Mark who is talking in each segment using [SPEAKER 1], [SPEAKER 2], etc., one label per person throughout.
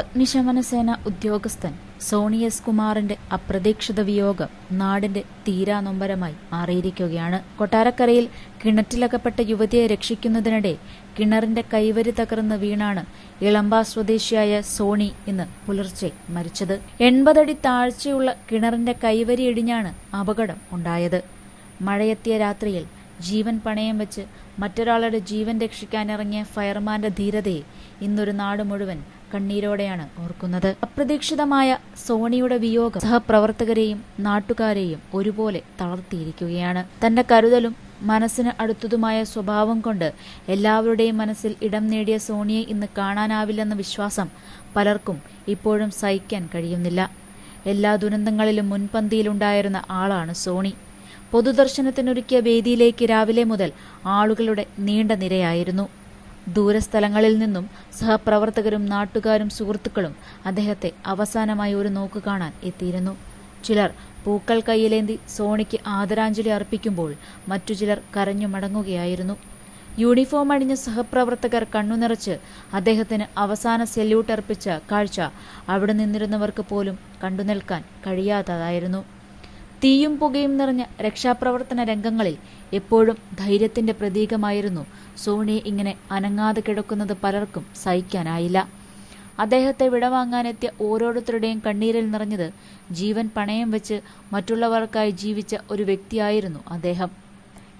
[SPEAKER 1] അഗ്നിശമന സേന ഉദ്യോഗസ്ഥൻ സോണി എസ് കുമാറിന്റെ അപ്രതീക്ഷിത വിയോഗം നാടിന്റെ തീരാനൊമ്പരമായി മാറിയിരിക്കുകയാണ്. കൊട്ടാരക്കരയിൽ കിണറ്റിലകപ്പെട്ട യുവതിയെ രക്ഷിക്കുന്നതിനിടെ കിണറിന്റെ കൈവരി തകർന്ന് വീണാണ് ഇളമ്പ സ്വദേശിയായ സോണി ഇന്ന് പുലർച്ചെ മരിച്ചത്. എൺപതടി താഴ്ചയുള്ള കിണറിന്റെ കൈവരി ഇടിഞ്ഞാണ് അപകടം ഉണ്ടായത്. മഴയെത്തിയ രാത്രിയിൽ ജീവൻ പണയം വെച്ച് മറ്റൊരാളുടെ ജീവൻ രക്ഷിക്കാനിറങ്ങിയ ഫയർമാന്റെ ധീരതയെ ഇന്നൊരു നാട് മുഴുവൻ കണ്ണീരോടെയാണ് ഓർക്കുന്നത്. അപ്രതീക്ഷിതമായ സോണിയുടെ വിയോഗം സഹപ്രവർത്തകരെയും നാട്ടുകാരെയും ഒരുപോലെ തളർത്തിയിരിക്കുകയാണ്. തന്റെ കരുതലും മനസ്സിന് അടുത്തതുമായ സ്വഭാവം കൊണ്ട് എല്ലാവരുടെയും മനസ്സിൽ ഇടം നേടിയ സോണിയെ ഇന്ന് കാണാനാവില്ലെന്ന വിശ്വാസം പലർക്കും ഇപ്പോഴും സഹിക്കാൻ കഴിയുന്നില്ല. എല്ലാ ദുരന്തങ്ങളിലും മുൻപന്തിയിലുണ്ടായിരുന്ന ആളാണ് സോണി. പൊതുദർശനത്തിനൊരുക്കിയ വേദിയിലേക്ക് രാവിലെ മുതൽ ആളുകളുടെ നീണ്ട നിരയായിരുന്നു. ദൂരസ്ഥലങ്ങളിൽ നിന്നും സഹപ്രവർത്തകരും നാട്ടുകാരും സുഹൃത്തുക്കളും അദ്ദേഹത്തെ അവസാനമായി ഒരു നോക്ക് കാണാൻ എത്തിയിരുന്നു. ചിലർ പൂക്കൾ കയ്യിലേന്തി സോണിക്ക് ആദരാഞ്ജലി അർപ്പിക്കുമ്പോൾ മറ്റു ചിലർ കരഞ്ഞു മടങ്ങുകയായിരുന്നു. യൂണിഫോം അണിഞ്ഞ സഹപ്രവർത്തകർ കണ്ണുനിറച്ച് അദ്ദേഹത്തിന് അവസാന സെല്യൂട്ട് അർപ്പിച്ച കാഴ്ച അവിടെ നിന്നിരുന്നവർക്ക് പോലും കണ്ടുനിൽക്കാൻ കഴിയാത്തതായിരുന്നു. തീയും പുകയും നിറഞ്ഞ രക്ഷാപ്രവർത്തന രംഗങ്ങളിൽ എപ്പോഴും ധൈര്യത്തിന്റെ പ്രതീകമായിരുന്നു. സോണി ഇങ്ങനെ അനങ്ങാതെ കിടക്കുന്നത് പലർക്കും സഹിക്കാനായില്ല. അദ്ദേഹത്തെ വിടവാങ്ങാനെത്തിയ ഓരോരുത്തരുടെയും കണ്ണീരിൽ നിറഞ്ഞത് ജീവൻ പണയം വെച്ച് മറ്റുള്ളവർക്കായി ജീവിച്ച ഒരു വ്യക്തിയായിരുന്നു അദ്ദേഹം.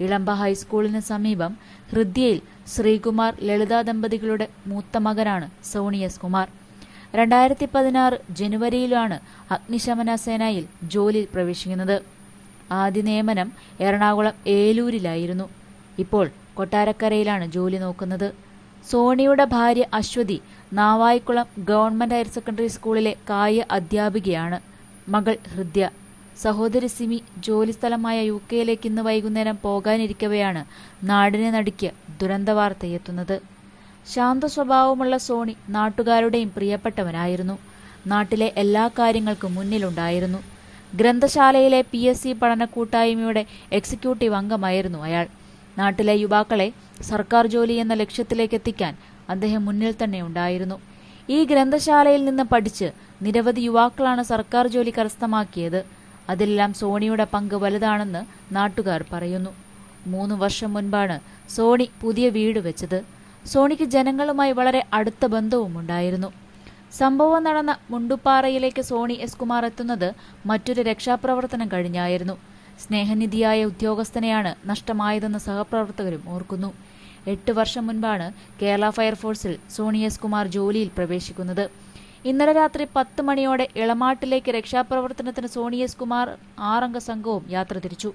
[SPEAKER 1] ഇളമ്പ ഹൈസ്കൂളിന് സമീപം ഹൃദ്യയിൽ ശ്രീകുമാർ ലളിത ദമ്പതികളുടെ മൂത്ത മകനാണ് സോണി എസ് കുമാർ. രണ്ടായിരത്തി പതിനാറ് ജനുവരിയിലാണ് അഗ്നിശമന സേനയിൽ ജോലി പ്രവേശിക്കുന്നത്. ആദ്യ നിയമനം എറണാകുളം ഏലൂരിലായിരുന്നു. ഇപ്പോൾ കൊട്ടാരക്കരയിലാണ് ജോലി നോക്കുന്നത്. സോണിയുടെ ഭാര്യ Aswathy Navaikulam government higher secondary സ്കൂളിലെ കായ അധ്യാപികയാണ്. മകൾ ഹൃദ്യ. സഹോദരി സിമി ജോലിസ്ഥലമായ യു കെയിലേക്ക് ഇന്ന് വൈകുന്നേരം പോകാനിരിക്കവെയാണ് നാടിനെ നടുക്കിയ ദുരന്തവാർത്തയെത്തുന്നത്. ശാന്ത സ്വഭാവമുള്ള സോണി നാട്ടുകാരുടെയും പ്രിയപ്പെട്ടവനായിരുന്നു. നാട്ടിലെ എല്ലാ കാര്യങ്ങൾക്കും മുന്നിലുണ്ടായിരുന്നു. ഗ്രന്ഥശാലയിലെ പി എസ് സി പഠന കൂട്ടായ്മയുടെ എക്സിക്യൂട്ടീവ് അംഗമായിരുന്നു അയാൾ. നാട്ടിലെ യുവാക്കളെ സർക്കാർ ജോലി എന്ന ലക്ഷ്യത്തിലേക്ക് എത്തിക്കാൻ അദ്ദേഹം മുന്നിൽ തന്നെ ഉണ്ടായിരുന്നു. ഈ ഗ്രന്ഥശാലയിൽ നിന്ന് പഠിച്ച് നിരവധി യുവാക്കളാണ് സർക്കാർ ജോലി കരസ്ഥമാക്കിയത്. അതിലെല്ലാം സോണിയുടെ പങ്ക് വലുതാണെന്ന് നാട്ടുകാർ പറയുന്നു. മൂന്ന് വർഷം മുൻപാണ് സോണി പുതിയ വീട് വെച്ചത്. സോണിക്ക് ജനങ്ങളുമായി വളരെ അടുത്ത ബന്ധവും ഉണ്ടായിരുന്നു. സംഭവം നടന്ന മുണ്ടുപ്പാറയിലേക്ക് സോണി എസ് കുമാർ എത്തുന്നത് മറ്റൊരു രക്ഷാപ്രവർത്തനം കഴിഞ്ഞായിരുന്നു. സ്നേഹനിധിയായ ഉദ്യോഗസ്ഥനെയാണ് നഷ്ടമായതെന്ന് സഹപ്രവർത്തകരും ഓർക്കുന്നു. എട്ട് വർഷം മുൻപാണ് കേരള ഫയർഫോഴ്സിൽ സോണി എസ് കുമാർ ജോലിയിൽ പ്രവേശിക്കുന്നത്. ഇന്നലെ രാത്രി പത്ത് മണിയോടെ ഇളമാട്ടിലേക്ക് രക്ഷാപ്രവർത്തനത്തിന് സോണി എസ് കുമാർ ആറംഗ സംഘവും യാത്ര തിരിച്ചു.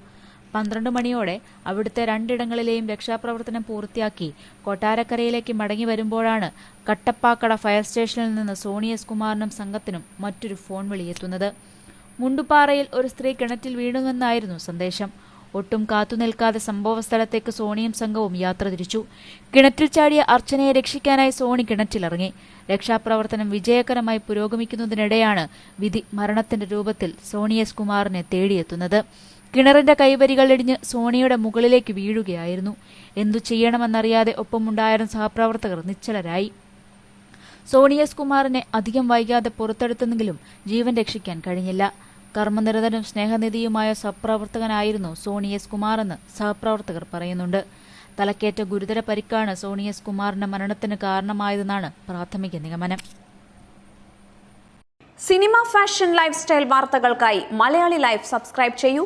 [SPEAKER 1] പന്ത്രണ്ട് മണിയോടെ അവിടുത്തെ രണ്ടിടങ്ങളിലെയും രക്ഷാപ്രവർത്തനം പൂർത്തിയാക്കി കൊട്ടാരക്കരയിലേക്ക് മടങ്ങി വരുമ്പോഴാണ് കട്ടപ്പാക്കട ഫയർ സ്റ്റേഷനിൽ നിന്ന് സോണി എസ് സംഘത്തിനും മറ്റൊരു ഫോൺ വിളിയെത്തുന്നത്. മുണ്ടുപാറയിൽ ഒരു സ്ത്രീ കിണറ്റിൽ വീണുവെന്നായിരുന്നു സന്ദേശം. ഒട്ടും കാത്തുനിൽക്കാതെ സംഭവസ്ഥലത്തേക്ക് സോണിയും സംഘവും യാത്ര തിരിച്ചു. കിണറ്റിൽ ചാടിയ അർച്ചനയെ രക്ഷിക്കാനായി സോണി കിണറ്റിലിറങ്ങി. രക്ഷാപ്രവർത്തനം വിജയകരമായി പുരോഗമിക്കുന്നതിനിടെയാണ് വിധി മരണത്തിന്റെ രൂപത്തിൽ സോണി എസ് കുമാറിനെ തേടിയെത്തുന്നത്. കിണറിന്റെ കൈവരികൾ ഇടിഞ്ഞ് സോണിയുടെ മുകളിലേക്ക് വീഴുകയായിരുന്നു. എന്തു ചെയ്യണമെന്നറിയാതെ ഒപ്പമുണ്ടായിരുന്ന സഹപ്രവർത്തകർ നിശ്ചലരായി. സോണി എസ് കുമാറിനെ അധികം വൈകാതെ പുറത്തെടുത്തെങ്കിലും ജീവൻ രക്ഷിക്കാൻ കഴിഞ്ഞില്ല. കർമ്മനിരതനും സ്നേഹനിധിയുമായ സഹപ്രവർത്തകനായിരുന്നു സോണി എസ് കുമാറെന്ന് സഹപ്രവർത്തകർ പറയുന്നുണ്ട്. തലക്കേറ്റ ഗുരുതര പരിക്കാണ് സോണി എസ് കുമാറിന്റെ മരണത്തിന് കാരണമായതെന്നാണ് പ്രാഥമിക നിഗമനം.
[SPEAKER 2] സിനിമ ഫാഷൻ ലൈഫ് സ്റ്റൈൽ വാർത്തകൾക്കായി മലയാളി ലൈഫ് സബ്സ്ക്രൈബ് ചെയ്യൂ.